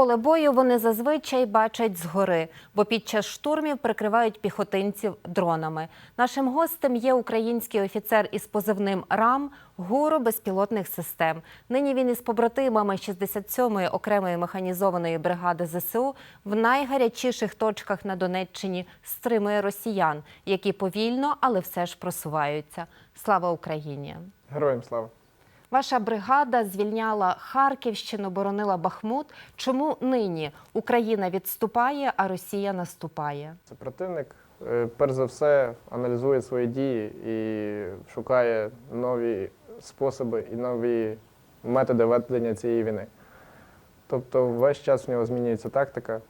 Поле бою вони зазвичай бачать згори, бо під час штурмів прикривають піхотинців дронами. Нашим гостем є український офіцер із позивним РАМ гуру безпілотних систем. Нині він із побратимами 67-ї окремої механізованої бригади ЗСУ в найгарячіших точках на Донеччині стримує росіян, які повільно, але все ж просуваються. Слава Україні! Героям слава! Ваша бригада звільняла Харківщину, боронила Бахмут. Чому нині Україна відступає, а Росія наступає? Це противник. е, Перш за все аналізує свої дії і шукає нові способи і нові методи ведення цієї війни. Тобто весь час в нього змінюється тактика,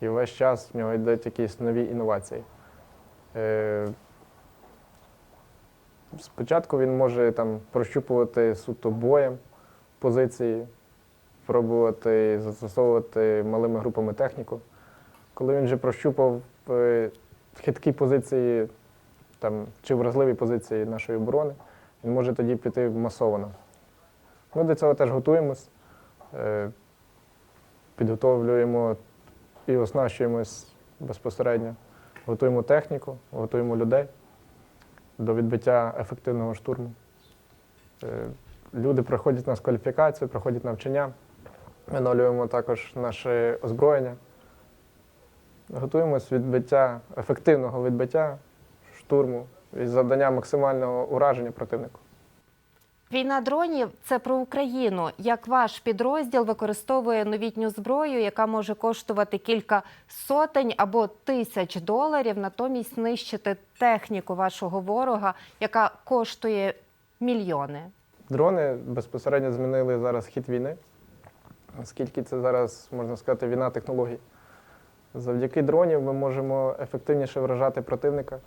і весь час в нього йдуть якісь нові інновації. Спочатку він може там прощупувати суто боєм позиції, пробувати застосовувати малими групами техніку. Коли він вже прощупав е, хиткі позиції там, чи вразливі позиції нашої оборони, він може тоді піти масово. Ми до цього теж готуємось, е, підготовлюємо і оснащуємось безпосередньо, готуємо техніку, готуємо людей до відбиття ефективного штурму. Е, Люди проходять нас кваліфікацію, проходять навчання, оновлюємо також наше озброєння. Готуємось відбиття, ефективного відбиття штурму і завдання максимального ураження противнику. Війна дронів це про Україну. Як ваш підрозділ використовує новітню зброю, яка може коштувати кілька сотень або тисяч доларів, натомість нищити техніку вашого ворога, яка коштує мільйони. Дрони безпосередньо змінили зараз хід війни, оскільки це зараз, можна сказати, війна технологій. Завдяки дронів ми можемо ефективніше вражати противника,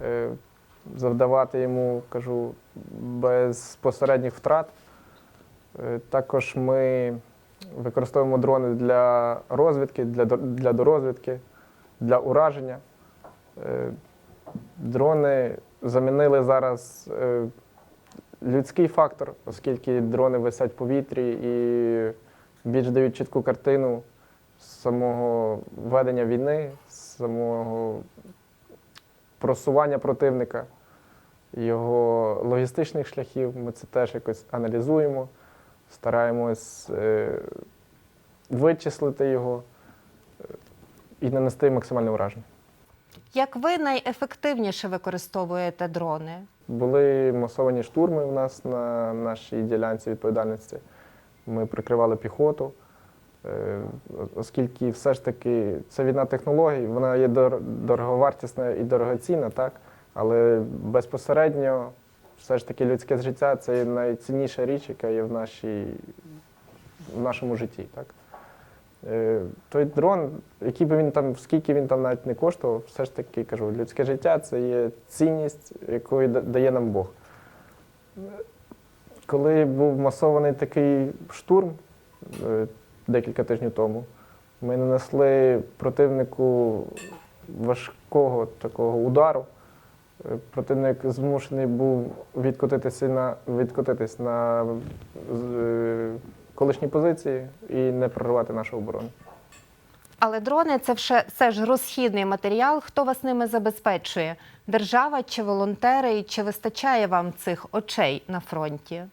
е, завдавати йому, кажу, без посередніх втрат. Е, Також ми використовуємо дрони для розвідки, для, для дорозвідки, для ураження. Е, Дрони замінили зараз е, людський фактор, оскільки дрони висять в повітрі і більш дають чітку картину самого ведення війни, самого просування противника, його логістичних шляхів. Ми це теж якось аналізуємо, стараємось е, вичислити його е, і нанести максимальне враження. Як ви найефективніше використовуєте дрони? Були масовані штурми у нас на нашій ділянці відповідальності. Ми прикривали піхоту, е, оскільки все ж таки це війна технологій, вона є дороговартісна і дорогоцінна, так? Але безпосередньо все ж таки людське життя це найцінніша річ, яка є в, нашій, в нашому житті. Так? Е, Той дрон, який би він там, скільки він там навіть не коштував, все ж таки кажу, людське життя це є цінність, яку дає нам Бог. Коли був масований такий штурм е, декілька тижнів тому, ми нанесли противнику важкого такого удару. Е, Противник змушений був відкотитися на, відкотитись на е, колишні позиції і не проривати нашу оборону. Але дрони це все, все ж розхідний матеріал. Хто вас ними забезпечує? Держава чи волонтери? І чи вистачає вам цих очей на фронті?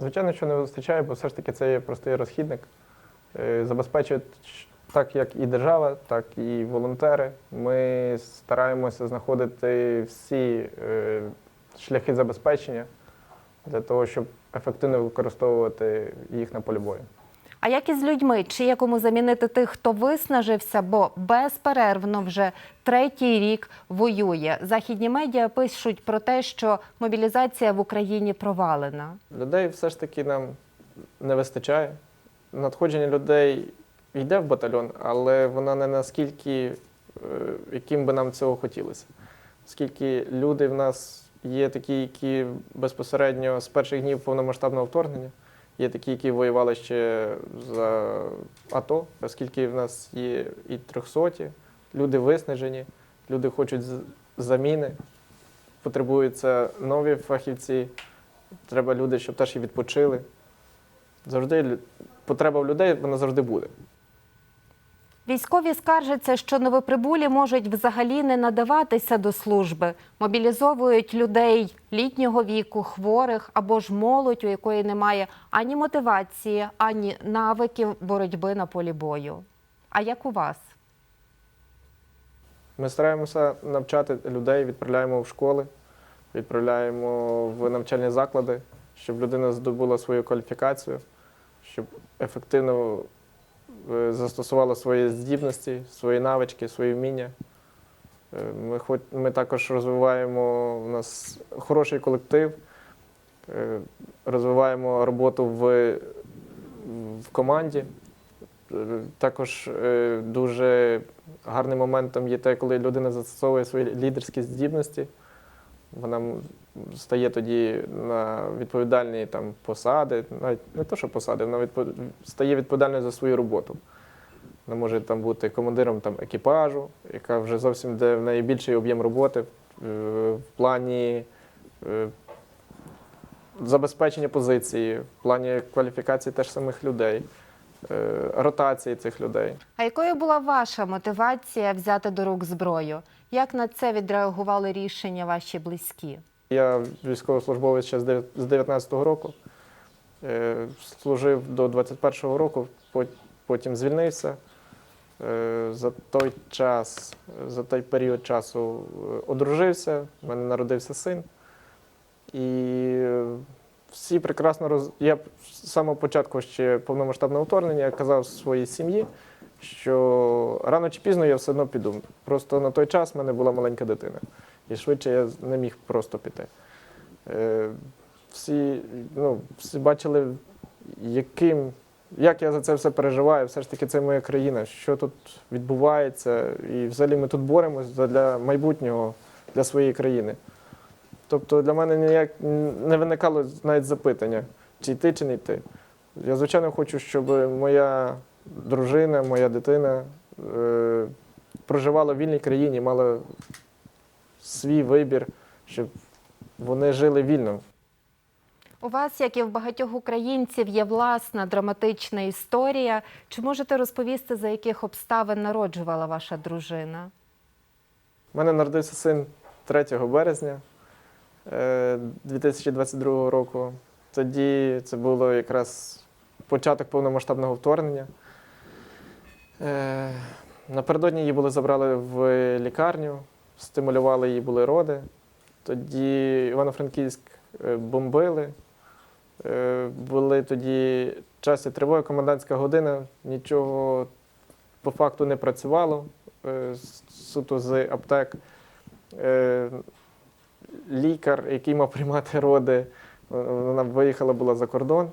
Звичайно, що не вистачає, бо все ж таки це є простий розхідник. Е, Забезпечують так як і держава, так і волонтери. Ми стараємося знаходити всі е, шляхи забезпечення для того, щоб ефективно використовувати їх на полі бою. А як із людьми? Чи є кому замінити тих, хто виснажився, бо безперервно вже третій рік воює? Західні медіа пишуть про те, що мобілізація в Україні провалена. Людей все ж таки нам не вистачає. Надходження людей йде в батальйон, але вона не наскільки, е, яким би нам цього хотілося. Оскільки люди в нас є такі, які безпосередньо з перших днів повномасштабного вторгнення, є такі, які воювали ще за АТО, оскільки в нас є і трьохсоті, люди виснажені, люди хочуть заміни, потребуються нові фахівці, треба люди, щоб теж і відпочили. Завжди потреба в людей вона завжди буде. Військові скаржаться, що новоприбулі можуть взагалі не надаватися до служби, мобілізовують людей літнього віку, хворих або ж молодь, у якої немає ані мотивації, ані навиків боротьби на полі бою. А як у вас? Ми стараємося навчати людей, відправляємо в школи, відправляємо в навчальні заклади, щоб людина здобула свою кваліфікацію, щоб ефективно е, застосувала свої здібності, свої навички, свої вміння. Е, Ми, хоч, ми також розвиваємо у нас хороший колектив, е, розвиваємо роботу в, в команді. Також дуже гарним моментом є те, коли людина застосовує свої лідерські здібності. Вона стає тоді на відповідальні там, посади, навіть не то, що посади, вона відпо- стає відповідальною за свою роботу. Вона може там бути командиром там, екіпажу, яка вже зовсім йде в неї об'єм роботи е, в плані е, забезпечення позиції, в плані кваліфікації теж самих людей, ротації цих людей. А якою була ваша мотивація взяти до рук зброю? Як на це відреагували рішення ваші близькі? Я військовослужбовець ще з дев- 19-го року. Е, Служив до 21-го року, потім звільнився. Е, За той час, за той період часу е, одружився, в мене народився син. І е, всі прекрасно роз... Я з самого початку ще повномасштабного вторгнення казав своїй сім'ї, що рано чи пізно я все одно піду. Просто на той час в мене була маленька дитина. І швидше я не міг просто піти. Е, Всі, ну, всі бачили, яким, як я за це все переживаю. Все ж таки, це моя країна, що тут відбувається. І взагалі ми тут боремось для майбутнього, для своєї країни. Тобто для мене ніяк не виникало навіть запитання, чи йти, чи не йти. Я, звичайно, хочу, щоб моя дружина, моя дитина е, проживала в вільній країні, мала свій вибір, щоб вони жили вільно. У вас, як і в багатьох українців, є власна драматична історія. Чи можете розповісти, за яких обставин народжувала ваша дружина? У мене народився син 3 березня 2022 року. Тоді це було якраз початок повномасштабного вторгнення. Е, Напередодні її були забрали в лікарню, стимулювали її були роди. Тоді Івано-Франківськ е, бомбили. Е, Були тоді час і тривоги, комендантська година, нічого по факту не працювало е, суто з аптек. Лікар, який мав приймати роди, вона виїхала була за кордон.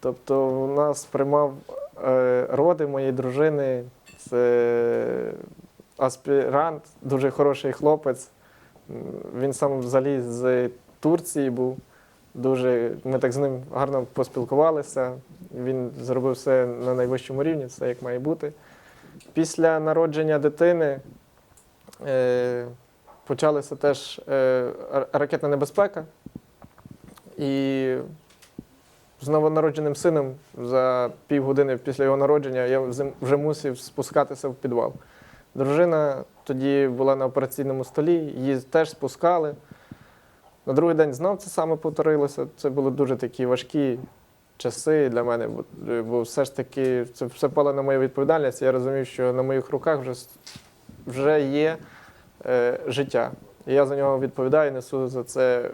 Тобто у нас приймав е, роди моєї дружини. Це аспірант, дуже хороший хлопець. Він сам взагалі з Турції був. Дуже, ми так з ним гарно поспілкувалися. Він зробив все на найвищому рівні, все як має бути. Після народження дитини е, почалася теж е, ракетна небезпека. І з новонародженим сином за півгодини після його народження я вже- мусив спускатися в підвал. Дружина тоді була на операційному столі, її теж спускали. На другий день знов це саме повторилося. Це були дуже такі важкі часи для мене, бо все ж таки це все пало на мою відповідальність. Я розумів, що на моїх руках вже, вже є е, життя. І я за нього відповідаю, несу за це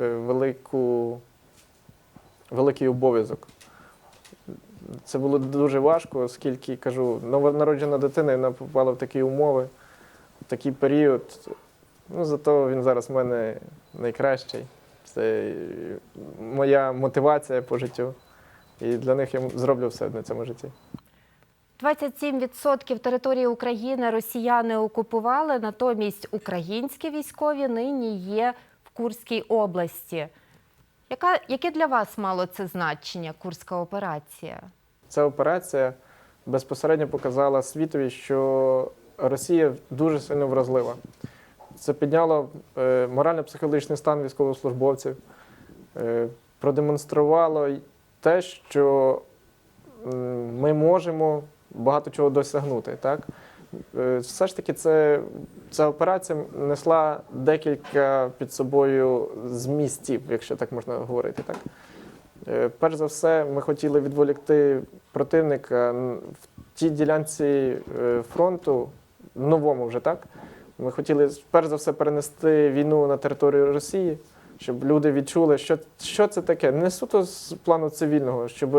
е, велику, великий обов'язок. Це було дуже важко, оскільки кажу, новонароджена дитина вона попала в такі умови, в такий період. Ну, зато він зараз в мене найкращий. Це моя мотивація по життю. І для них я зроблю все на цьому житті. 27% території України росіяни окупували, натомість українські військові нині є в Курській області. Яка, яке для вас мало це значення, Курська операція? Ця операція безпосередньо показала світові, що Росія дуже сильно вразлива. Це підняло е, морально-психологічний стан військовослужбовців, е, продемонструвало те, що ми можемо багато чого досягнути. Так? Е, Все ж таки, це, ця операція несла декілька під собою змістів, якщо так можна говорити. Так? Е, Перш за все, ми хотіли відволікти противника в тій ділянці е, фронту, новому вже так. Ми хотіли перш за все перенести війну на територію Росії, щоб люди відчули, що, що це таке. Не суто з плану цивільного, щоб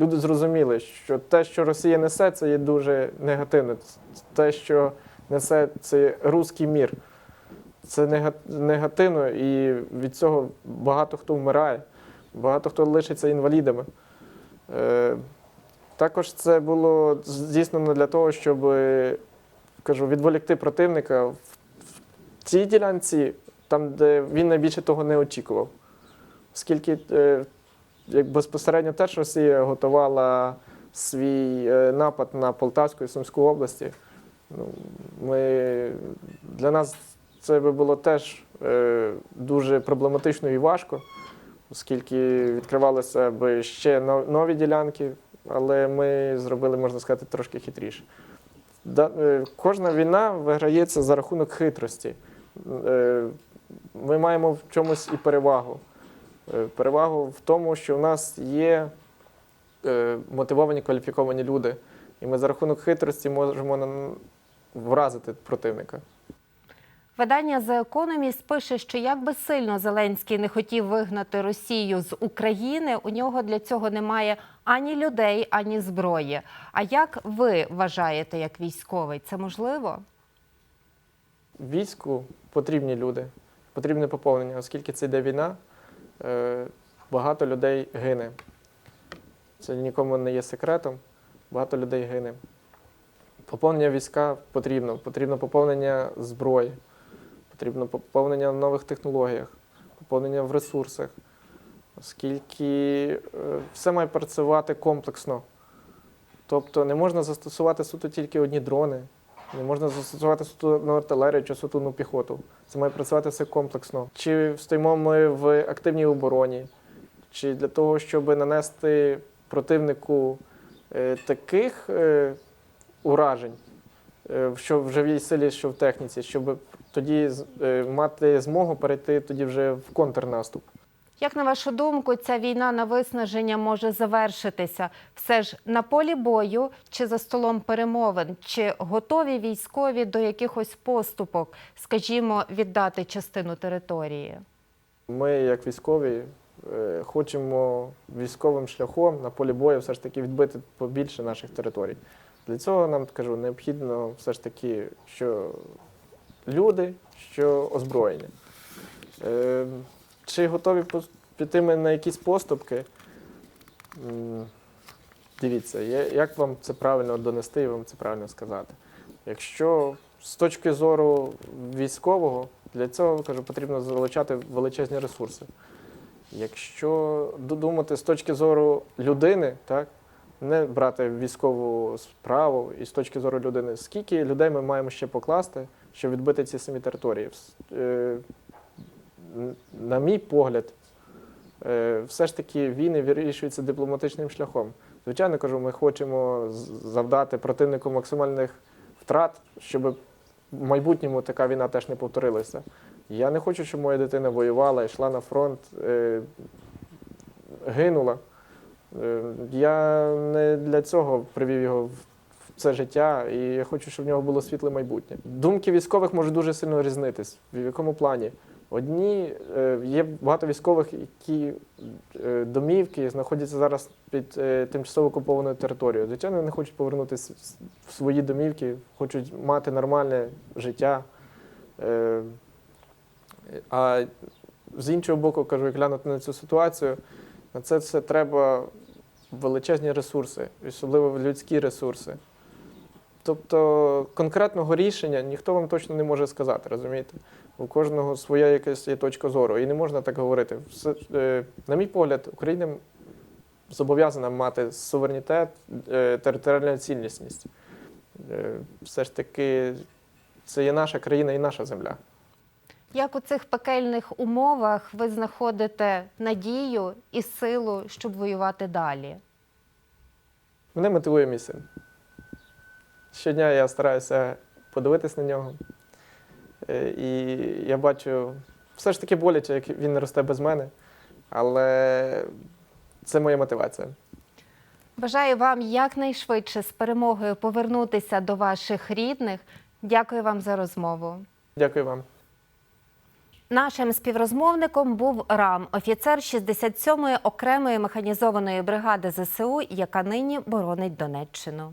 люди зрозуміли, що те, що Росія несе, це є дуже негативне. Те, що несе це руський мір. Це негативно, і від цього багато хто вмирає, багато хто лишиться інвалідами. Е, також це було здійснено для того, щоб е, кажу, відволікти противника в, тій ділянці, там, де він найбільше того не очікував. Оскільки е, як безпосередньо теж Росія готувала свій е, напад на Полтавську і Сумську області. Ну, ми, для нас це би було теж е, дуже проблематично і важко, оскільки відкривалися б ще нові ділянки, але ми зробили, можна сказати, трошки хитріше. Е, кожна війна виграється за рахунок хитрості. Ми маємо в чомусь і перевагу. Е, перевагу в тому, що в нас є е, мотивовані кваліфіковані люди, і ми за рахунок хитрості можемо вразити противника. Видання The Economist пише, що як би сильно Зеленський не хотів вигнати Росію з України, у нього для цього немає ані людей, ані зброї. А як ви вважаєте, як військовий, це можливо? Війську потрібні люди, потрібне поповнення, оскільки це йде війна, багато людей гине. Це нікому не є секретом, багато людей гине. Поповнення війська потрібно, потрібно поповнення зброї, потрібно поповнення в нових технологіях, поповнення в ресурсах, оскільки е, все має працювати комплексно. Тобто не можна застосувати суто тільки одні дрони, не можна застосувати суту артилерію чи суту піхоту. Це має працювати все комплексно. Чи стоїмо ми в активній обороні, чи для того, щоб нанести противнику е, таких е, уражень, е, що в живій силі, що в техніці, щоб тоді мати змогу перейти тоді вже в контрнаступ. Як на вашу думку, ця війна на виснаження може завершитися? Все ж на полі бою чи за столом перемовин? Чи готові військові до якихось поступок, скажімо, віддати частину території? Ми, як військові, е, хочемо військовим шляхом на полі бою все ж таки відбити побільше наших територій. Для цього нам кажу, необхідно все ж таки, що люди, що озброєння. Е, Чи готові піти ми на якісь поступки? Дивіться, як вам це правильно донести і вам це правильно сказати. Якщо з точки зору військового, для цього кажу, потрібно залучати величезні ресурси. Якщо додумати з точки зору людини, так, не брати військову справу і з точки зору людини, скільки людей ми маємо ще покласти, щоб відбити ці самі території? На мій погляд, е, все ж таки війни вирішуються дипломатичним шляхом. Звичайно, кажу, ми хочемо завдати противнику максимальних втрат, щоб в майбутньому така війна теж не повторилася. Я не хочу, щоб моя дитина воювала, йшла на фронт, е, гинула. Е, я не для цього привів його в це життя, і я хочу, щоб в нього було світле майбутнє. Думки військових можуть дуже сильно різнитись. В якому плані? Одні е, є багато військових, які е, домівки знаходяться зараз під е, тимчасово окупованою територією. Звичайно, вони хочуть повернутися в свої домівки, хочуть мати нормальне життя. А з іншого боку, кажу, як глянути на цю ситуацію, на це все треба величезні ресурси, особливо людські ресурси. Тобто конкретного рішення ніхто вам точно не може сказати, розумієте? У кожного своя якась є точка зору, і не можна так говорити. Все, е, на мій погляд, Україна зобов'язана мати суверенітет, е, територіальну цілісність. Е, все ж таки, це є наша країна і наша земля. Як у цих пекельних умовах ви знаходите надію і силу, щоб воювати далі? Мене мотивує мій син. Щодня я стараюся подивитись на нього. Е, І я бачу, все ж таки боляче, як він не росте без мене, але це моя мотивація. Бажаю вам якнайшвидше з перемогою повернутися до ваших рідних. Дякую вам за розмову. Дякую вам. Нашим співрозмовником був РАМ, офіцер 67-ї окремої механізованої бригади ЗСУ, яка нині боронить Донеччину.